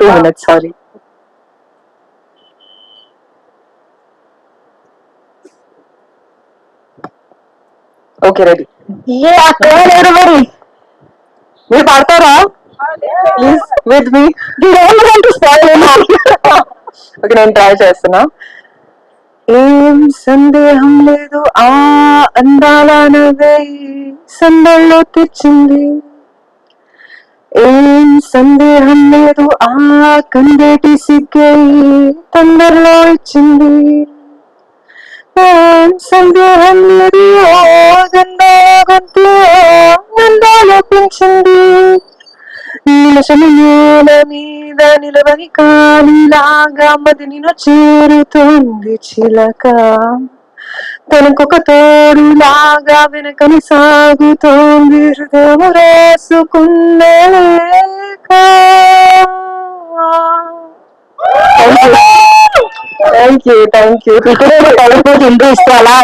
Two minutes sorry. Okay ready. లేరు మరి. మీరు పాడతారా? ప్లీజ్. With me. ఓకే నేను ట్రై చేస్తున్నా. ఏం సందేహం లేదు ఆ అందాల నగై సందల్లో తెచ్చింది. ఏం సందేహం లేదు ఆ కందేటి సిగ్గై తొందరలో ఇచ్చింది. సందేహం లేదు ఓ గంధాల గొంతు మీద నిలవని కాలిలాగా మది నిన్ను చేరుతోంది చిలక. తనకొక తోడులాగా వెనకని సాగుతోంది హృదయం రాసుకున్న thank you thank you thank you ఇక్కడ ఇంట్రెస్ట్ అలా